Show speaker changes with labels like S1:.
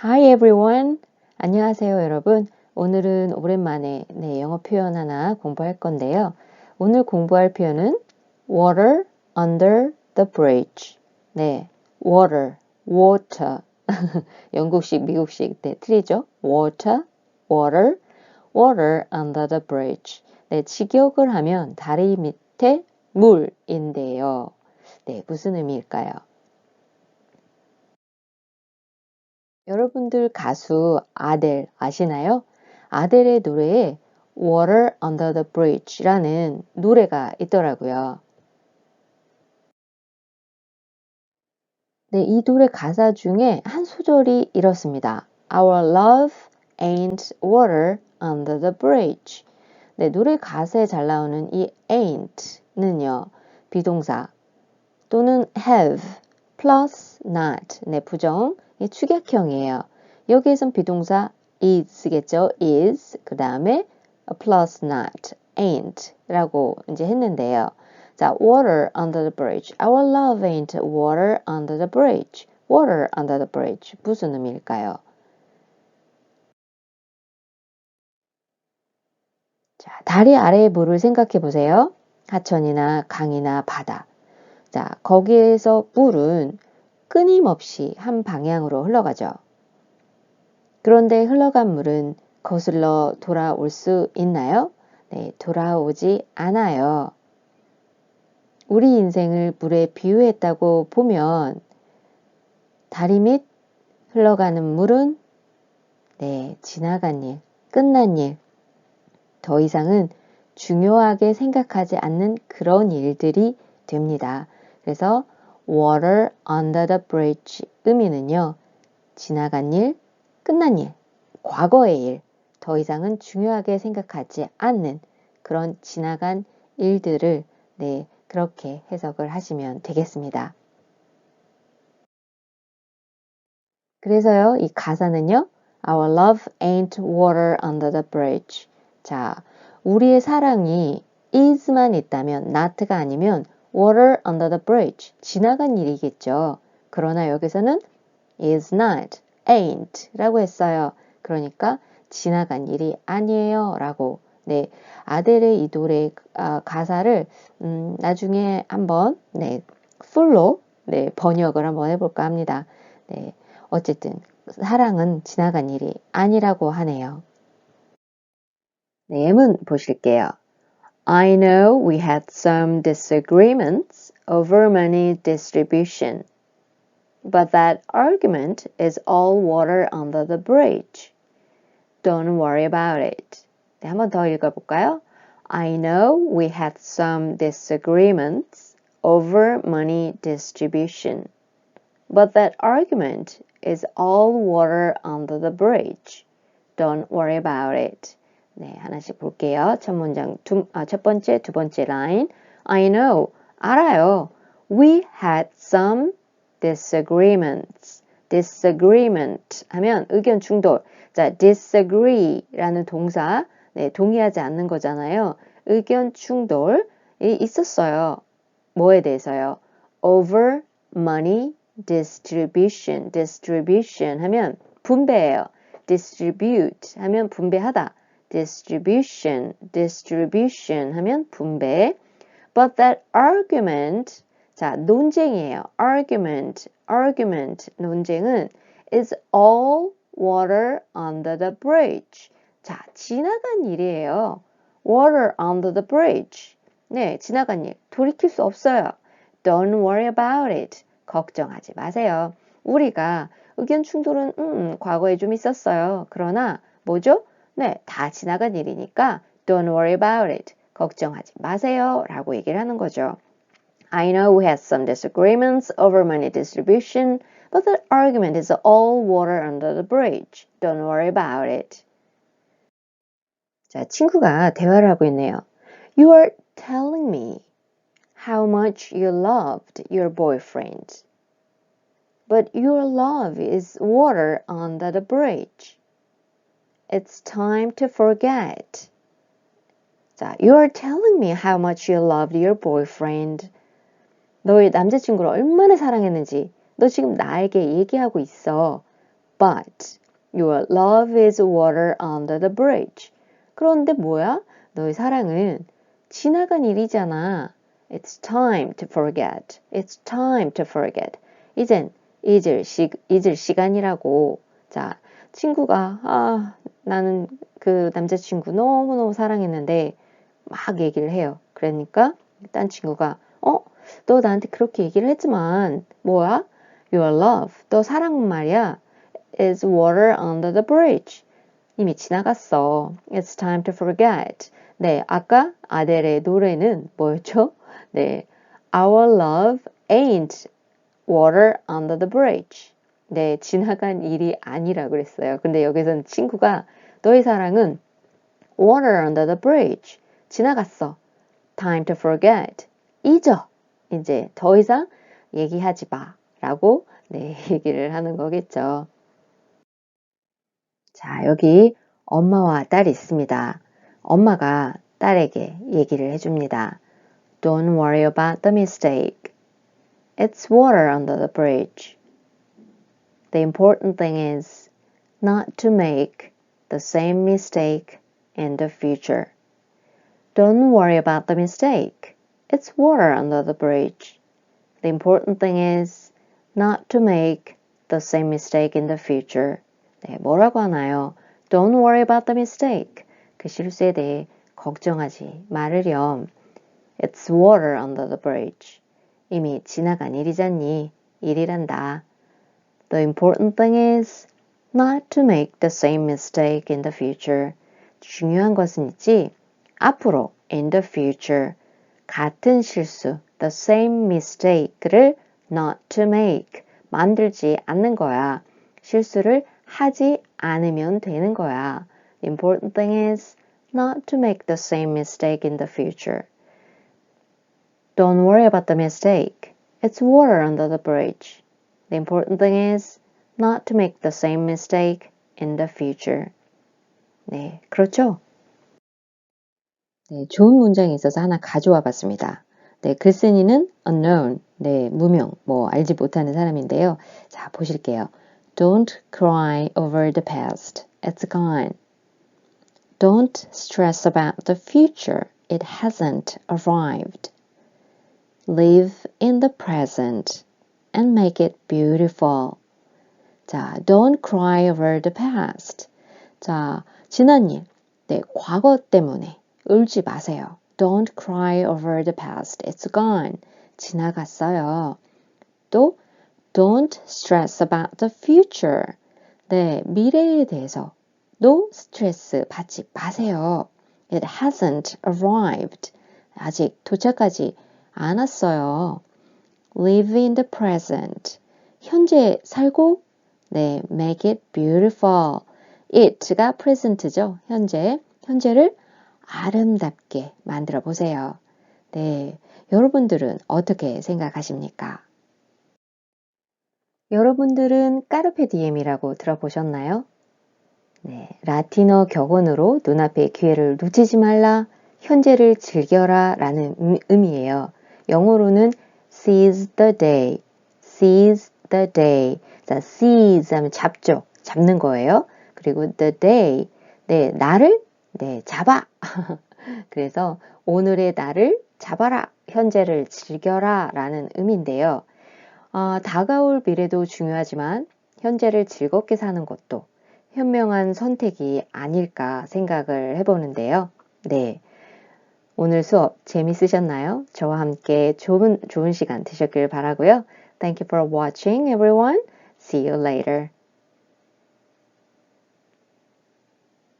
S1: Hi everyone. 안녕하세요 여러분. 오늘은 오랜만에 네, 영어 표현 하나 공부할 건데요. 오늘 공부할 표현은 water under the bridge. 네, water, water. 영국식, 미국식 네, 틀리죠? water, water, water under the bridge. 네, 직역을 하면 다리 밑에 물인데요. 네, 무슨 의미일까요? 여러분들 가수 아델 아시나요? 아델의 노래에 Water Under the Bridge라는 노래가 있더라고요. 네, 이 노래 가사 중에 한 소절이 이렇습니다. Our love ain't water under the bridge. 네, 노래 가사에 잘 나오는 이 ain't는요, 비동사 또는 have plus not, 네, 부정, 축약형이에요. 여기에선 비동사 is겠죠. is 그 다음에 plus not, ain't 라고 이제 했는데요. 자, water under the bridge. Our love ain't water under the bridge. water under the bridge. 무슨 의미일까요? 자, 다리 아래의 물을 생각해 보세요. 하천이나 강이나 바다. 자, 거기에서 물은 끊임없이 한 방향으로 흘러가죠. 그런데 흘러간 물은 거슬러 돌아올 수 있나요? 네, 돌아오지 않아요. 우리 인생을 물에 비유했다고 보면 다리 밑 흘러가는 물은 네, 지나간 일, 끝난 일, 더 이상은 중요하게 생각하지 않는 그런 일들이 됩니다. 그래서 water under the bridge 의미는요. 지나간 일, 끝난 일, 과거의 일, 더 이상은 중요하게 생각하지 않는 그런 지나간 일들을 네, 그렇게 해석을 하시면 되겠습니다. 그래서요, 이 가사는요, Our love ain't water under the bridge. 자, 우리의 사랑이 is만 있다면, not가 아니면 water under the bridge. 지나간 일이겠죠. 그러나 여기서는 is not, ain't 라고 했어요. 그러니까 지나간 일이 아니에요. 라고. 네. 아델의 이 노래 아, 가사를 음, 나중에 한번 네, 풀로 네, 번역을 한번 해볼까 합니다. 네. 어쨌든 사랑은 지나간 일이 아니라고 하네요. 네, 예문 보실게요. I know we had some disagreements over money distribution, but that argument is all water under the bridge. Don't worry about it. 네, 한번 더 읽어볼까요? I know we had some disagreements over money distribution, but that argument is all water under the bridge. Don't worry about it. 네, 하나씩 볼게요. 첫 문장, 두, 아, 첫 번째, 두 번째 라인. I know, 알아요. We had some disagreements. disagreement 하면 의견 충돌. 자, disagree라는 동사, 네, 동의하지 않는 거잖아요. 의견 충돌이 있었어요. 뭐에 대해서요? over money distribution. distribution 하면 분배예요. distribute 하면 분배하다. Distribution, distribution 하면 분배. But that argument, 자, 논쟁이에요. argument, argument, 논쟁은 is all water under the bridge. 자, 지나간 일이에요. water under the bridge. 네, 지나간 일. 돌이킬 수 없어요. Don't worry about it. 걱정하지 마세요. 우리가 의견 충돌은 음, 과거에 좀 있었어요. 그러나 뭐죠? 네, 다 지나간 일이니까 don't worry about it. 걱정하지 마세요. 라고 얘기를 하는 거죠. I know we had some disagreements over money distribution, but the argument is all water under the bridge. Don't worry about it. 자, 친구가 대화를 하고 있네요. You are telling me how much you loved your boyfriend. But your love is water under the bridge. It's time to forget. 자, you're telling me how much you loved your boyfriend. 너의 남자친구를 얼마나 사랑했는지 너 지금 나에게 얘기하고 있어. but your love is water under the bridge. 그런데 뭐야? 너의 사랑은 지나간 일이잖아. It's time to forget. It's time to forget. 이젠 잊을, 시, 잊을 시간이라고. 자, 친구가, 아, 나는 그 남자친구 너무너무 사랑했는데, 막 얘기를 해요. 그러니까, 딴 친구가, 어? 너 나한테 그렇게 얘기를 했지만, 뭐야? Your love, 너 사랑은 말이야. is water under the bridge. 이미 지나갔어. It's time to forget. 네, 아까 아델의 노래는 뭐였죠? 네, Our love ain't water under the bridge. 네, 지나간 일이 아니라 그랬어요. 근데 여기서는 친구가 너의 사랑은 water under the bridge. 지나갔어. Time to forget. 잊어. 이제 더 이상 얘기하지 마. 라고 네, 얘기를 하는 거겠죠. 자, 여기 엄마와 딸이 있습니다. 엄마가 딸에게 얘기를 해줍니다. Don't worry about the mistake. It's water under the bridge. The important thing is not to make the same mistake in the future. Don't worry about the mistake. It's water under the bridge. The important thing is not to make the same mistake in the future. 네, 뭐라고 하나요? Don't worry about the mistake. 그 실수에 대해 걱정하지 말으렴. It's water under the bridge. 이미 지나간 일이잖니. 일이란다. The important thing is not to make the same mistake in the future. 중요한 것은 있지. 앞으로 in the future 같은 실수 the same mistake를 not to make 만들지 않는 거야. 실수를 하지 않으면 되는 거야. The important thing is not to make the same mistake in the future. Don't worry about the mistake. It's water under the bridge. The important thing is not to make the same mistake in the future. 네, 그렇죠? 네, 좋은 문장이 있어서 하나 가져와 봤습니다. 네, 글쓴이는 unknown, 네, 무명, 뭐 알지 못하는 사람인데요. 자, 보실게요. Don't cry over the past. It's gone. Don't stress about the future. It hasn't arrived. Live in the present And make it beautiful. 자, don't cry over the past. 자, 지난 일, 네, 과거 때문에 울지 마세요. Don't cry over the past. It's gone. 지나갔어요. 또 Don't stress about the future. 네, 미래에 대해서 도 스트레스 받지 마세요. It hasn't arrived. 아직 도착하지 않았어요. Live in the present. 현재 살고 네, make it beautiful. it가 present죠. 현재. 현재를 아름답게 만들어 보세요. 네. 여러분들은 어떻게 생각하십니까? 여러분들은 까르페 디엠이라고 들어보셨나요? 네, 라틴어 격언으로 눈앞의 기회를 놓치지 말라, 현재를 즐겨라 라는 의미예요. 영어로는 seize the day, seize the day. 자, seize 하면 잡죠. 잡는 거예요. 그리고 the day, 네, 나를 네, 잡아. 그래서 오늘의 나를 잡아라. 현재를 즐겨라. 라는 의미인데요. 어, 다가올 미래도 중요하지만 현재를 즐겁게 사는 것도 현명한 선택이 아닐까 생각을 해보는데요. 네. 오늘 수업 재밌으셨나요? 저와 함께 좋은, 좋은 시간 되셨길 바라고요. Thank you for watching everyone. See you later.